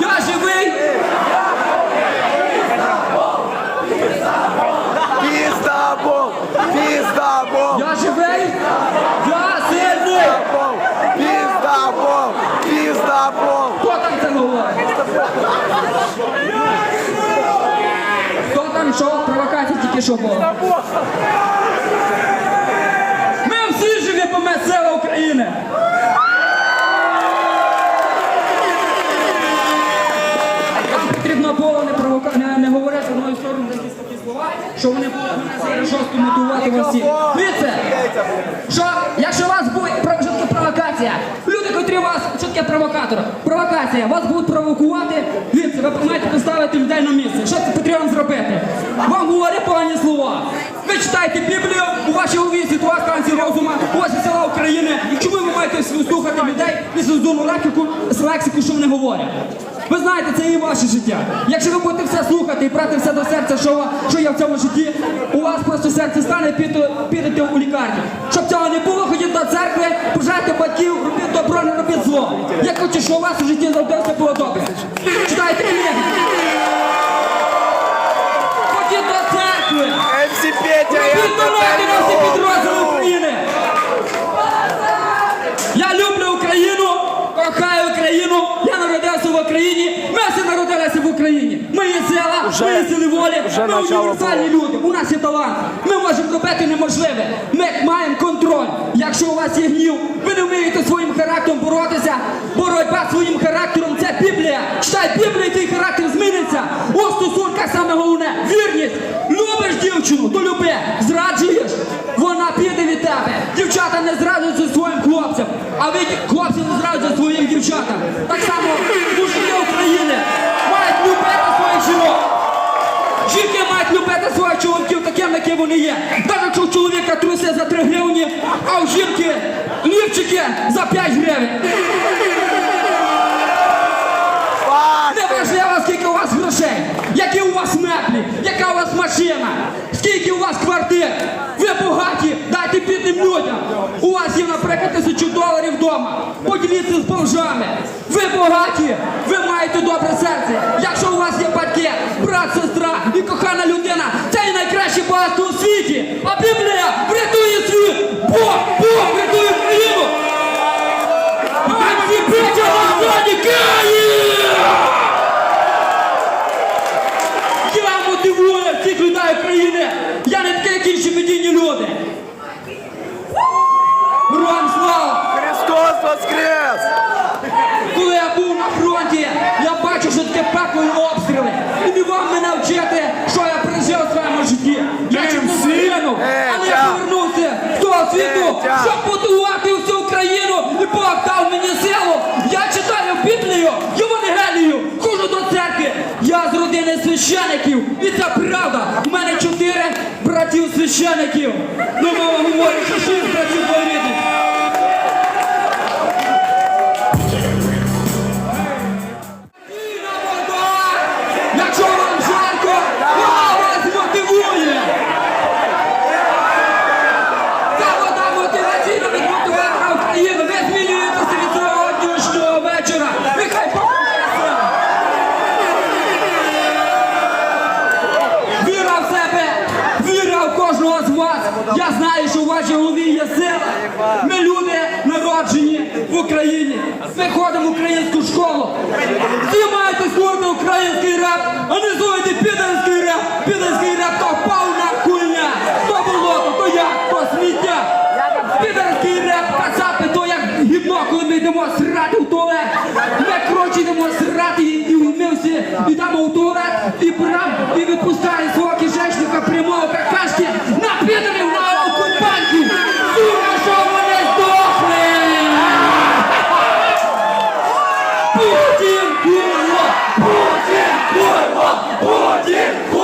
Я живий! Пиздабол! Пиздабол! Я живий! Я сильний! Пиздабол! Пиздабол! Хто там це говорить? Хто там що? Провокація тільки що була. Що вони будуть мене зараз мотивувати вас всіх. Дивіться, що якщо у вас буде таке провокація, люди, котрі у вас, що таке провокатор? Провокація, вас будуть провокувати, дивіться, ви маєте поставити людей на місце. Що це потрібно зробити? Вам говорять погані слова. Ви читаєте Біблію, у вашій світова станція розума, у вас села України. Чому ви маєте слухати людей і лексику, що вони говорять? Ви знаєте, це і ваше життя. Якщо ви будете все слухати і брати все до серця, що, що є в цьому житті, у вас просто серце стане підете, у лікарню. Щоб цього не було, ходіть до церкви, поважайте батьків, робіть добро, не робіть зло. Я хочу, щоб у вас у житті завжди все було добре. Читайте книги. Ходіть до церкви. Я Робіть донати на всі підрозділи України. Я люблю Україну, кохаю Україну, я народився в Україні, ми всі народилися в Україні. Ми є села, ми є сили волі, ми універсальні люди, у нас є талант. Ми можемо робити неможливе. Ми маємо контроль. Якщо у вас є гнів, ви не вмієте своїм характером боротися. Боротьба своїм характером це Біблія. Читай Біблію, і твій характер зміниться. У стосунках саме головне вірність. Любиш дівчину, то люби, зраджуєш. Вона піде від тебе. Дівчата не зраджуються своїм хлопцям, а ви вони є. Навіть якщо у чоловіка труси за 3 гривні, а у жінки лівчики за 5 гривень. Не важливо, скільки у вас грошей, які у вас меблі, яка у вас машина, скільки у вас квартир. Ви багаті, дайте бідним людям. У вас є, наприклад, тисячу доларів вдома. Поділіться з бомжами. Ви багаті, ви маєте добре серце. Якщо у вас є батьки, брат, сестра і кохана людина, це і найкраще багатство у світі. А Біблія врятує світ. Бог, Бог врятує Україну. Ай, Петя, Київ! Я мотивую всіх людей України. Я не такий, як інші медійні люди. Героям слава! Христос воскрес! Коли я був на фронті, я бачив, що таке пекло і обстріли. І не вам мене вчити, що я пережив у своєму житті. Я чому загинув, але я повернувся з того світу, щоб будувати всю Україну. І Бог дав мені силу. Я читаю Біблію, Євангелію, хожу до церкви. Я з родини священиків. І це правда. У мене чотири братів священиків. Ну, мама говорить, що шість братів двоюрідних. Знаю, що у вашій голові є сила! Ми люди народжені в Україні! Ми ходимо в українську школу! Всі маєте слухати український реп, а не слухайте підерський реп! Підерський реп то повна хуйня! То болото, то я, то сміття! Підерський реп, кацапи, то як гімно, коли ми йдемо срати в туалет! Ми коротше йдемо срати і, і ми всі йдемо в туалет і прям і відпускаємо свого 不进退，我不进退，我不进。